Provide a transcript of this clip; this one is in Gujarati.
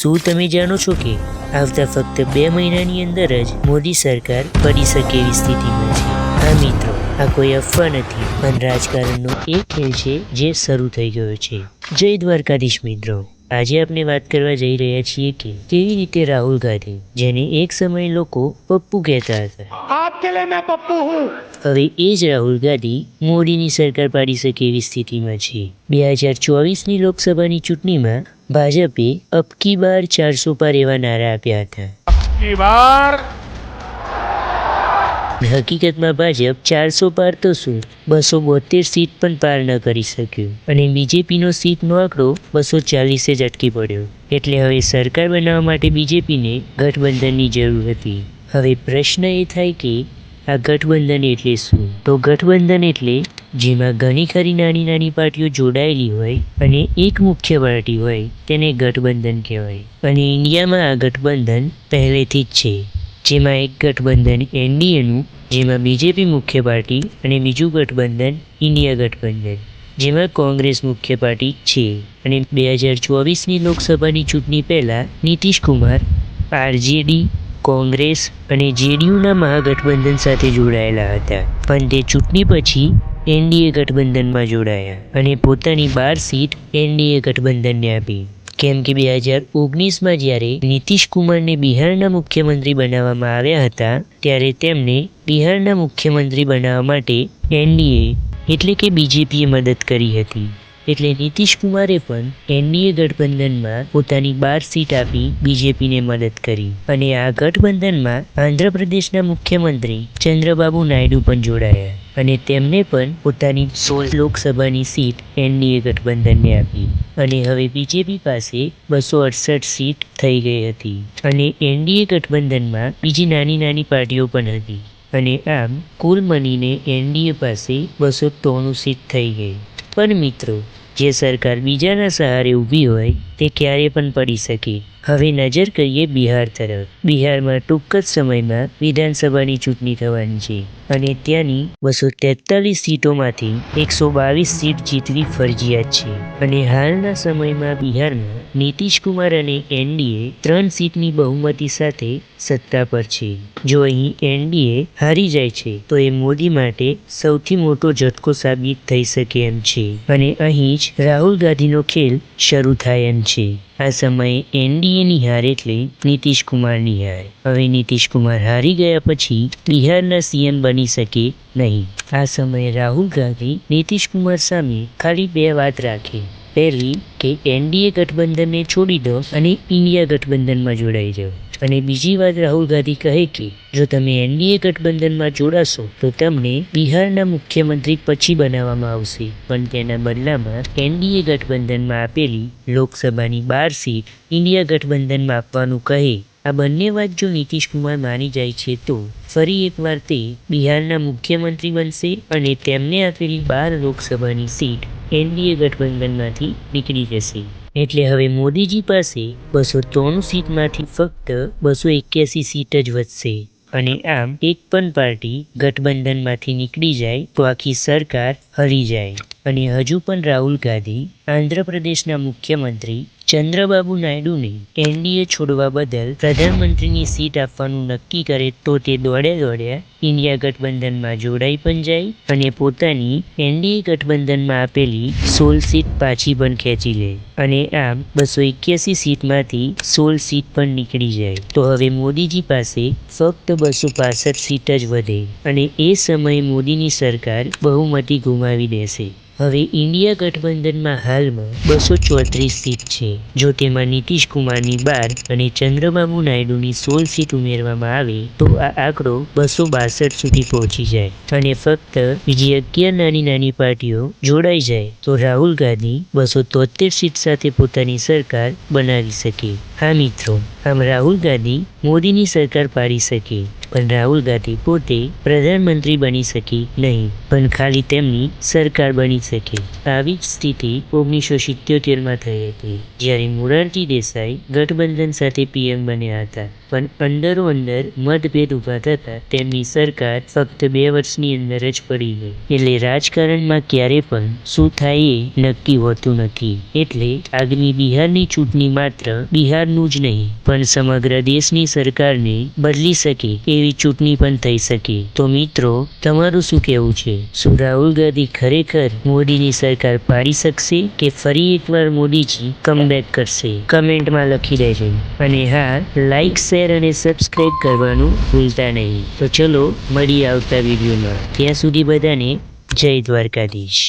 શું તમે જાણો છો કે આવતા ફક્ત બે મહિનાની અંદર જ મોદી સરકાર પડી શકે એવી સ્થિતિમાં છે? આ મિત્રો, આ કોઈ અફવા નથી, પણ રાજકારણનો એક ખેલ છે જે શરૂ થઈ ગયો છે. જય દ્વારકાધીશ મિત્રો. આજે આપણે વાત કરવા જઈ રહ્યા છીએ કે કેવી રીતે રાહુલ ગાંધી જેને એક સમય લોકો પપ્પુ કહેતા હતા. આપકે લે મેં પપ્પુ હું. હવે એ જ રાહુલ ગાંધી મોદીની સરકાર પાડી શકે એવી સ્થિતિમાં છે. બે હજાર ચોવીસની લોકસભાની ચૂંટણીમાં ભાજપે અબકી બાર ચારસો પર એવા નારા આપ્યા હતા. અબકી બાર હકીકતમાં ભાજપ ચારસો પાર તો શું? બસો બોતેર સીટ પણ પાર ન કરી શક્યું. અને બીજેપીનો સીટનો આંકડો બસો ચાલીસે જ અટકી પડ્યો. એટલે હવે સરકાર બનાવવા માટે બીજેપીને ગઠબંધનની જરૂર હતી. હવે પ્રશ્ન એ થાય કે આ ગઠબંધન એટલે શું? તો ગઠબંધન એટલે જેમાં ઘણી ખરી નાની નાની પાર્ટીઓ જોડાયેલી હોય અને એક મુખ્ય પાર્ટી હોય તેને ગઠબંધન કહેવાય. અને ઇન્ડિયામાં આ ગઠબંધન પહેલેથી જ છે. જેમાં એક ગઠબંધન એનડીએનું, જેમાં બીજેપી મુખ્ય પાર્ટી અને બીજું ગઠબંધન ઇન્ડિયા ગઠબંધન, જેમાં કોંગ્રેસ મુખ્ય પાર્ટી છે. અને બે હજાર ચોવીસની લોકસભાની ચૂંટણી પહેલાં નીતિશ કુમાર આરજેડી, કોંગ્રેસ અને જેડીયુના મહાગઠબંધન સાથે જોડાયેલા હતા. પણ તે ચૂંટણી પછી એનડીએ ગઠબંધનમાં જોડાયા અને પોતાની બાર સીટ એનડીએ ગઠબંધનને આપી. કેમ કે બે હજાર ઓગણીસમાં જ્યારે નીતિશ કુમારને બિહારના મુખ્યમંત્રી બનાવવામાં આવ્યા હતા, ત્યારે તેમને બિહારના મુખ્યમંત્રી બનાવવા માટે એનડીએ એટલે કે બીજેપીએ મદદ કરી હતી. એટલે નીતિશ કુમારે પણ એનડીએ ગઠબંધનમાં પોતાની બાર સીટ આપી બીજેપીને મદદ કરી. અને આ ગઠબંધનમાં આંધ્રપ્રદેશના મુખ્યમંત્રી ચંદ્રબાબુ નાયડુ પણ જોડાયા. અને તેમને પણ પોતાની સોળ લોકસભાની સીટ એનડીએ ગઠબંધનને આપી. અને હવે બીજેપી પાસે બસો અડસઠ સીટ થઈ ગઈ હતી. અને એનડીએ ગઠબંધનમાં બીજી નાની નાની પાર્ટીઓ પણ હતી. અને આમ કુલ મળીને એનડીએ પાસે બસો ત્રાણું સીટ થઈ ગઈ. પણ મિત્રો, જે સરકાર બીજાના સહારે ઊભી હોય, તે ક્યારે પણ પડી શકે. હવે નજર કરીએ બિહાર તરફ. બિહારમાં ટૂંક જ સમયમાં વિધાનસભાની ચૂંટણી થવાની છે અને ત્યાંની બસો તેતાલીસ સીટોમાંથી એકસો બાવીસ સીટ જીતવી ફરજિયાત છે. અને હાલના સમયમાં બિહારમાં નીતિશ કુમાર અને એનડીએ ત્રણ સીટની બહુમતી સાથે સત્તા પર છે. જો અહીં એનડીએ હારી જાય છે, તો એ મોદી માટે સૌથી મોટો ઝટકો સાબિત થઈ શકે એમ છે. અને અહીં જ રાહુલ ગાંધીનો ખેલ શરૂ થાય એમ છે. આ સમયે એનડીએની હાર એટલે નીતિશ કુમારની હાર. હવે નીતિશ કુમાર હારી ગયા પછી બિહારના સીએમ બની શકે નહીં. આ સમયે રાહુલ ગાંધી નીતિશ કુમાર સામે ખાલી બે વાત રાખે. પહેલી, કે એનડીએ ગઠબંધનને છોડી દો અને ઇન્ડિયા ગઠબંધનમાં જોડાઈ જાઓ. અને બીજી વાત રાહુલ ગાંધી કહે કે, જો તમે એનડીએ ગઠબંધનમાં જોડાશો, તો તમને બિહારના મુખ્યમંત્રી પછી બનાવવામાં આવશે. પણ તેના બદલામાં એનડીએ ગઠબંધનમાં આપેલી લોકસભાની બાર સીટ ઇન્ડિયા ગઠબંધનમાં આપવાનું કહે. આ બંને વાત જો નીતિશ કુમાર માની જાય છે, તો ફરી એકવાર તે બિહારના મુખ્યમંત્રી બનશે અને તેમને આપેલી બાર લોકસભાની સીટ એનડીએ ગઠબંધનમાંથી નીકળી જશે. એટલે હવે મોદીજી પાસે બસો ત્રાણું સીટમાંથી ફક્ત બસો એક્યાસી સીટ જ વધશે. અને આમ એક પણ પાર્ટી ગઠબંધનમાંથી નીકળી જાય તો આખી સરકાર હરી જાય. અને હજુ પણ રાહુલ ગાંધી આંધ્રપ્રદેશના મુખ્યમંત્રી ચંદ્રબાબુ નાયડુને એનડીએ છોડવા બદલ પ્રધાનમંત્રીની સીટ આપવાનું નક્કી કરે તો તે દોડ્યા દોડ્યા ઇન્ડિયા ગઠબંધનમાં જોડાઈ પણ જાય અને પોતાની એનડીએ ગઠબંધનમાં આપેલી સોળ સીટ પાછી પણ ખેંચી લે. અને આમ બસો એક્યાસી સીટમાંથી સોળ સીટ પણ નીકળી જાય. તો હવે મોદીજી પાસે ફક્ત બસો પાસઠ સીટ જ વધે અને એ સમયે મોદીની સરકાર બહુમતી ગુમાવી દેશે. હવે ઇન્ડિયા ગઠબંધનમાં હાલમાં બસો ચોત્રીસ સીટ છે. જો તેમાં નીતિશ કુમારની બાર અને ચંદ્રબાબુ નાયડુની સોળ સીટ ઉમેરવામાં આવે, તો આ આંકડો બસો બાસઠ સુધી પહોંચી જાય. અને ફક્ત બીજી અગિયાર નાની નાની પાર્ટીઓ જોડાઈ જાય, તો રાહુલ ગાંધી બસો તોતેર સીટ સાથે પોતાની સરકાર બનાવી શકે. હા મિત્રો. આમ રાહુલ ગાંધી મોદીની સરકાર પાડી શકે, પણ રાહુલ ગાંધી પોતે પ્રધાનમંત્રી બની શકી નહીં, પણ ખાલી તેમની સરકાર બની શકે. આવી જ સ્થિતિ ઓગણીસો સિત્યોતેરમાં થઈ હતી, જ્યારે મોરારજી દેસાઈ ગઠબંધન સાથે પીએમ બન્યા હતા, પણ અંદરો અંદર મતભેદ ઊભા થતા તેમની સરકાર ફક્ત બે વર્ષની અંદર જ પડી ગઈ. એટલે રાજકારણમાં ક્યારે પણ શું થાય એ નક્કી હોતું નથી, એટલે આગમી બિહારની ચૂંટણી માત્ર બિહારનું જ નહીં પણ સમગ્ર દેશની સરકારને બદલી શકે એવી ચૂંટણી પણ થઈ શકે. તો મિત્રો, તમારું શું કહેવું છે? શું રાહુલ ગાંધી ખરેખર મોદીની સરકાર પાડી શકશે કે ફરી એકવાર મોદીજી કમબેક કરશે? કમેન્ટમાં લખી દેજો. અને હા લાઇક શેર અને સબસ્ક્રાઇબ કરવાનું ભૂલતા નહીં. તો ચલો મળી આવતા વિડીયોમાં. ત્યાં સુધી બધાને જય દ્વારકાધીશ.